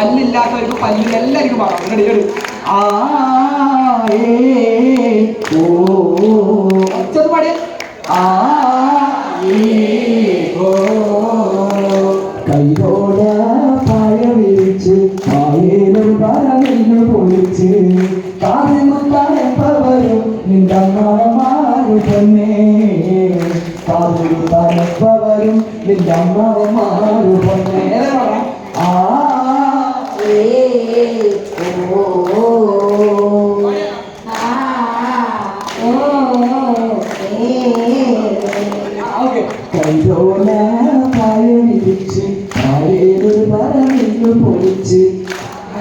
പല്ലില്ലാത്തവർക്ക് പല്ലില്ല എല്ലാവർക്കും പാടാം. Ready ready ആ ഓ പാടിയ ആ കൈതോട പായ വിരിച്ച് പായേലും പറഞ്ഞു പൊളിച്ച് കൈതോല പായ വിരിച്ച് പായേലും പറഞ്ഞു പൊളിച്ച് ആ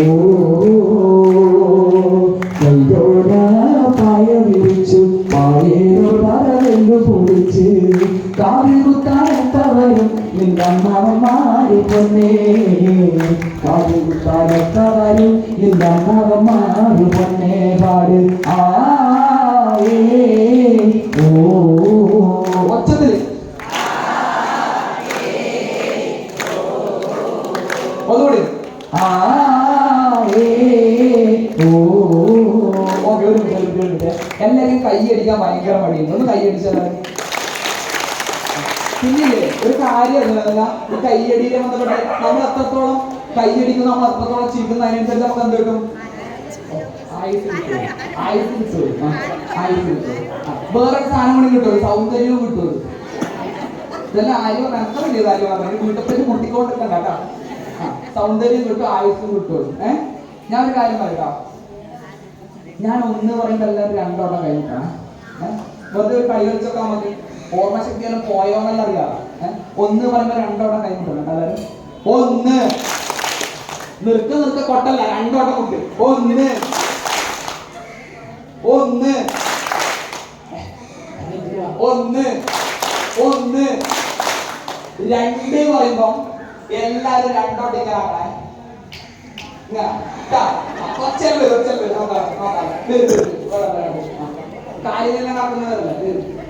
ഓ. കൈയോട പായ വിരിച്ചു പായേരോ പറവെല്ലു പൊളിച്ച് കാവികുത്താനത്തവരും നിന്നമ്മമാരി പൊന്നേ. കാവികുത്താനത്തവരും നിന്നമ്മമാരി പൊന്നേ. പാട് ഒന്നുകൂടി ആ ഓക്കെ ഒരു മിനിറ്റ് ഒരു മിനിറ്റ്, എല്ലാവരും കൈയടിക്കാൻ ഭയങ്കര മടിയുണ്ട്. ഒന്ന് കൈയടിച്ചാൽ പിന്നില്ലേ ഒരു കാര്യം ഈ കൈയടിയിലെ ബന്ധപ്പെട്ട് നമ്മൾ എത്രത്തോളം കൈയടിക്കും നമ്മൾ എത്രത്തോളം ചിരിക്കുന്ന അതിനനുസരിച്ച് നമുക്ക് എന്ത് കിട്ടും? വേറെ സാധനം കൂടി കിട്ടും. സൗന്ദര്യവും കിട്ടും. ഇതെല്ലാം ആരും മനസ്സിലാക്കിയത് ആരും പറഞ്ഞു വീട്ടിൽ മുട്ടിക്കൊണ്ടിരിക്കണ്ട കേട്ടോ. സൗന്ദര്യം കിട്ടും ആയുസ്സും കിട്ടും. ഏ? ഞാൻ ഒരു കാര്യം പറയാം ഞാൻ ഒന്ന് പറയുമ്പോൾ എല്ലാവരും രണ്ടോട്ടം കഴിഞ്ഞിട്ടാണ് വെറുതെ ഒരു കൈ വെച്ചൊക്കെ മതി. ഓർമ്മശക്തി എല്ലാം പോയോന്നല്ല അറിയാം. ഒന്ന് പറയുമ്പോൾ രണ്ടോട്ടം കഴിഞ്ഞിട്ടുണ്ട് ഒന്ന്. നിർത്ത നിർത്ത കൊട്ടല്ല രണ്ടോട്ടം കൊണ്ട്. ഒന്ന്. ഒന്ന്. ഒന്ന്. ഒന്ന്. രണ്ട് പറയുമ്പം എല്ലാരും നടക്കുന്നതല്ല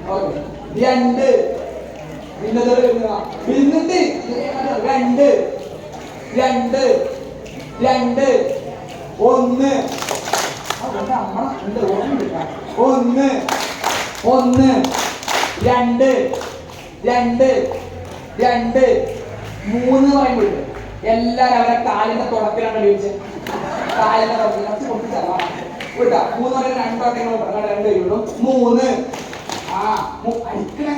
ഓക്കെ. രണ്ട്. രണ്ട്. രണ്ട്. ഒന്ന്. ഒന്ന്. ഒന്ന്. രണ്ട്. രണ്ട്. രണ്ട്. മൂന്ന് പറയുമ്പോഴുണ്ട് എല്ലാരും അവരെ കാലിന്റെ തുടക്കിലാണ് കഴിച്ച് കാലിന്റെ തുടക്കിൽ കുറച്ച് കൊടുത്തിട്ടാ വിട്ടാ? മൂന്ന് പറയുമ്പോൾ രണ്ടോട്ടെ രണ്ട് കഴിയുള്ളൂ മൂന്ന്. ആ അടിക്കണേ.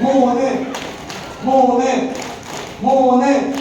മൂന്ന്. മൂന്ന്. മൂന്ന്.